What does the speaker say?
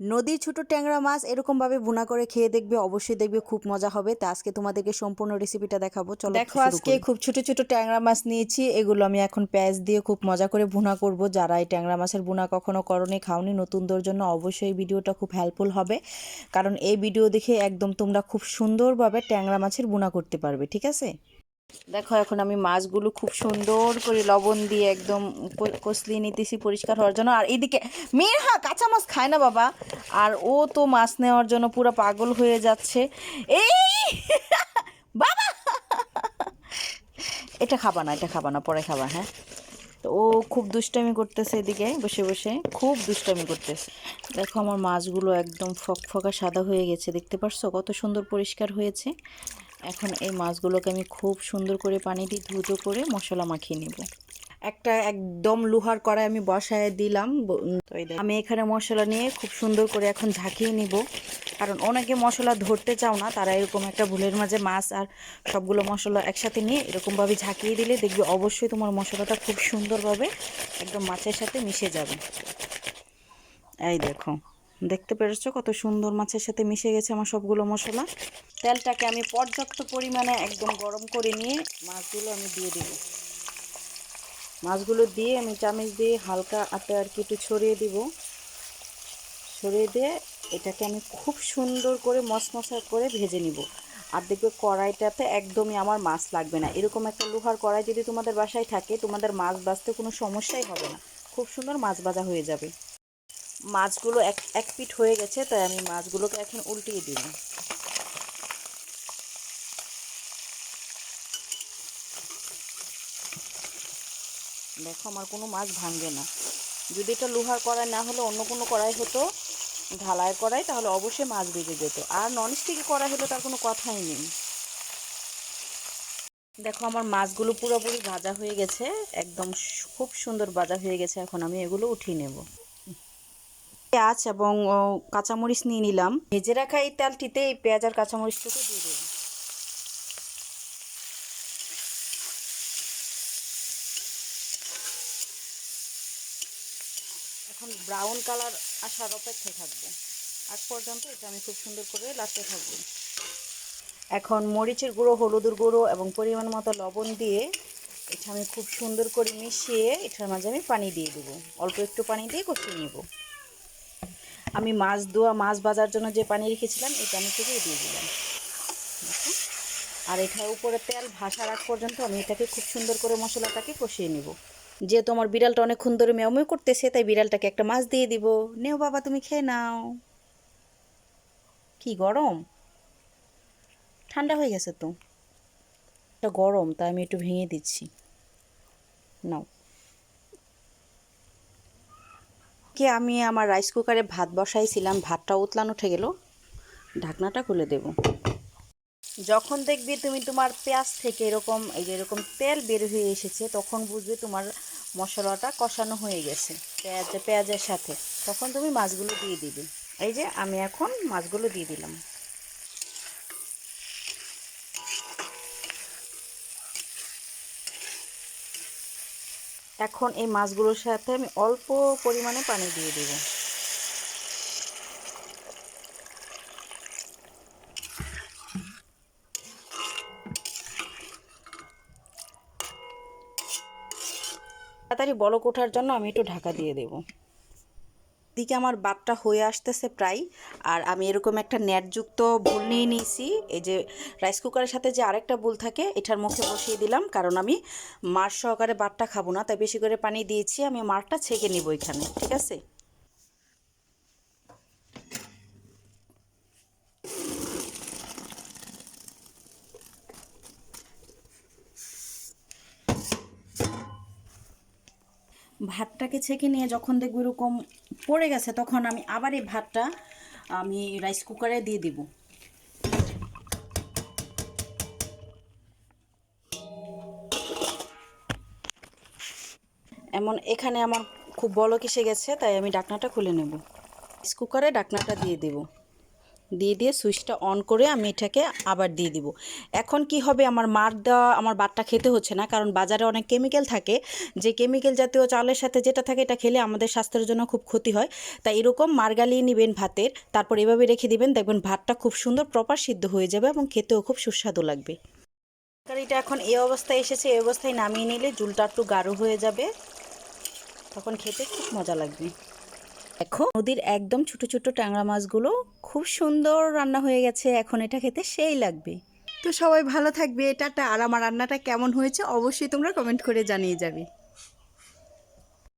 নদীর ছোট ট্যাংরা মাছ এরকমভাবে ভুনা করে খেয়ে দেখবে অবশ্যই দেখবে খুব মজা হবে। তা আজকে তোমাদেরকে সম্পূর্ণ রেসিপিটা দেখাবো। চলো দেখো আজকে খুব ছোট ছোট ট্যাংরা মাছ নিয়েছি। এগুলো আমি এখন পেঁয়াজ দিয়ে খুব মজা করে ভুনা করব। যারা এই ট্যাংরা মাছের ভুনা কখনো করনি খাওনি নতুনদের জন্য অবশ্যই ভিডিওটা খুব হেল্পফুল হবে। কারণ এই ভিডিও দেখে একদম তোমরা খুব সুন্দরভাবে ট্যাংরা মাছের ভুনা করতে পারবে ঠিক আছে? দেখো, এখন আমি মাছগুলো খুব সুন্দর করে লবণ দিয়ে একদম কষলিয়ে নিতেছি পরিষ্কার হওয়ার জন্য। আর এদিকে মেয়ের হা কাঁচা মাছ খায় না বাবা। আর ও তো মাছ নেওয়ার জন্য পুরো পাগল হয়ে যাচ্ছে। এই বাবা! এটা খাবা না, এটা খাবা না, পরে খাবা হ্যাঁ? তো ও খুব দুষ্টামি করতেছে এদিকে, বসে বসে। খুব দুষ্টামি করতেছে। দেখো, আমার মাছগুলো একদম ফকফকা সাদা হয়ে গেছে, দেখতে পারছ? কত সুন্দর পরিষ্কার হয়েছে। এখন এই মাছগুলোকে আমি খুব সুন্দর করে পানি দিয়ে ধুতো করে মশলা মাখিয়ে নেব। একটা একদম লোহার কড়াই আমি বসায় দিলাম। আমি এখানে মশলা নিয়ে খুব সুন্দর করে এখন ঝাঁকিয়ে নিব। কারণ অনেকে মশলা ধরতে চাও না, তারা এরকম একটা ভুলের মাঝে মাছ আর সবগুলো মশলা একসাথে নিয়ে এরকমভাবে ঝাঁকিয়ে দিলে দেখবে অবশ্যই তোমার মশলাটা খুব সুন্দরভাবে একদম মাছের সাথে মিশে যাবে। এই দেখো দেখতে পেরেছ? কত সুন্দর মাছের সাথে মিশে গেছে আমার সবগুলো মশলা। তেলটাকে আমি পর্যাপ্ত পরিমাণে একদম গরম করে নিয়ে মাছগুলো আমি দিয়ে দিব। মাছগুলো দিয়ে আমি চামচ দিয়ে হালকা আটে আর কি একটু ছড়িয়ে দিব। ছড়িয়ে দিয়ে এটাকে আমি খুব সুন্দর করে মশমশা করে ভেজে নিব। আর দেখবে কড়াইটাতে একদমই আমার মাছ লাগবে না। এরকম একটা লোহার কড়াই যদি তোমাদের বাসায় থাকে, তোমাদের মাছ বাজতে কোনো সমস্যাই হবে না। খুব সুন্দর মাছ ভাজা হয়ে যাবে। মাছগুলো এক এক পিঠ হয়ে গেছে, তাই আমি মাছগুলোকে এখন উল্টিয়ে দিব দেখো, আমার কোনো মাছ ভাঙবে না। যদি এটা লোহার কড়াই না হলে অন্য কোনো কড়াই হতো, ঢালাই কড়াই, তাহলে অবশ্যই মাছ বেজে যেত। আর ননস্টিকি কড়াই হলে তার কোনো কথাই নেই। দেখো, আমার মাছগুলো পুরোপুরি ভাজা হয়ে গেছে, একদম খুব সুন্দর ভাজা হয়ে গেছে, এখন আমি এগুলো উঠিয়ে নেব। পেঁয়াজ এবং কাঁচামরিচ নিয়ে নিলাম। ভেজে রাখা এই তেলটিতে এই পেঁয়াজ আর কাঁচামরিচটুকু দিয়ে দেবো এখন ব্রাউন কালার আসার অপেক্ষায় থাকব। আগ পর্যন্ত এটা আমি খুব সুন্দর করে লাড়তে থাকব। এখন মরিচের গুঁড়ো, হলুদের গুঁড়ো এবং পরিমাণ মতো লবণ দিয়ে এটা আমি খুব সুন্দর করে মিশিয়ে এটার মাঝে আমি পানি দিয়ে দেবো। অল্প একটু পানি দিয়ে কষিয়ে নেব। আমি মাছ ধোয়া, মাছ ভাজার জন্য যে পানি রেখেছিলাম, এই পানিটুকু দিয়ে দিলাম। আর এটার উপরে তেল ভাসার আগ পর্যন্ত আমি এটাকে খুব সুন্দর করে মশলাটাকে কষিয়ে নিব। যেহেতু আমার বিড়ালটা অনেকক্ষণ ধরে মেও করতেছে, তাই বিড়ালটাকে একটা মাছ দিয়ে দিব। নেও বাবা, তুমি খেয়ে নাও। কি গরম? ঠান্ডা হয়ে গেছে তো। এটা গরম, তাই আমি একটু ভেঙে দিচ্ছি। নাও। কি আমি আমার রাইস কুকারে ভাত বসাইছিলাম, ভাতটা উতলান উঠে গেল। ঢাকনাটা খুলে দেব। যখন দেখবে তুমি তোমার পেঁয়াজ থেকে এরকম, এই যে এরকম তেল বের হয়ে এসেছে, তখন বুঝবে তোমার মশলাটা কষানো হয়ে গেছে, পেঁয়াজ, পেঁয়াজের সাথে। তখন তুমি মাছগুলো দিয়ে দিবে। এই যে আমি এখন মাছগুলো দিয়ে দিলাম। এখন এই মাছগুলোর সাথে আমি অল্প পরিমাণে পানি দিয়ে দেব। তাড়াতাড়ি বড় কোঠার জন্য আমি একটু ঢাকা দিয়ে দেব। দিকে আমার বাতটা হয়ে আসতেছে প্রায়, আর আমি এরকম একটা নেটযুক্ত ভুল নিয়ে নিয়েছি। এই যে রাইস কুকারের সাথে যে আরেকটা ভুল থাকে, এটার মুখে বসিয়ে দিলাম, কারণ আমি মার সহকারে বাটটা খাব না, তাই বেশি করে পানি দিয়েছি, আমি মারটা ছেঁকে নিব এখানে, ঠিক আছে? ভাতটাকে ছেঁকে নিয়ে যখন দেখব এরকম পড়ে গেছে, তখন আমি আবার এই ভাতটা আমি রাইস কুকারে দিয়ে দিব। এমন এখানে আমার খুব বলক এসে গেছে, তাই আমি ডাকনাটা খুলে নেব। রাইস কুকারে ডাকনাটা দিয়ে দেব। দিয়ে দিয়ে সুইচটা অন করে আমি এটাকে আবার দিয়ে দিব। এখন কি হবে? আমার মার দেওয়া, আমার বাটটা খেতে হচ্ছে না, কারণ বাজারে অনেক কেমিক্যাল থাকে। যে কেমিক্যাল জাতীয় চালের সাথে যেটা থাকে, এটা খেলে আমাদের স্বাস্থ্যের জন্য খুব ক্ষতি হয়। তাই এরকম মার গালিয়ে নেবেন ভাতের, তারপর এভাবে রেখে দিবেন। দেখবেন ভাতটা খুব সুন্দর প্রপার সিদ্ধ হয়ে যাবে এবং খেতেও খুব সুস্বাদু লাগবে। তরকারিটা এখন এই অবস্থায় এসেছে, এই অবস্থায় নামিয়ে নিলে ঝুলটা একটু গাঢ় হয়ে যাবে। তখন খেতে খুব মজা লাগবে। দেখো, নদীর একদম ছোট ছোট ট্যাংরা মাছগুলো খুব সুন্দর রান্না হয়ে গেছে, এখন এটা খেতে সেই লাগবে। তো সবাই ভালো থাকবে, টাটা। আর আমার রান্নাটা কেমন হয়েছে অবশ্যই তোমরা কমেন্ট করে জানিয়ে যাবে।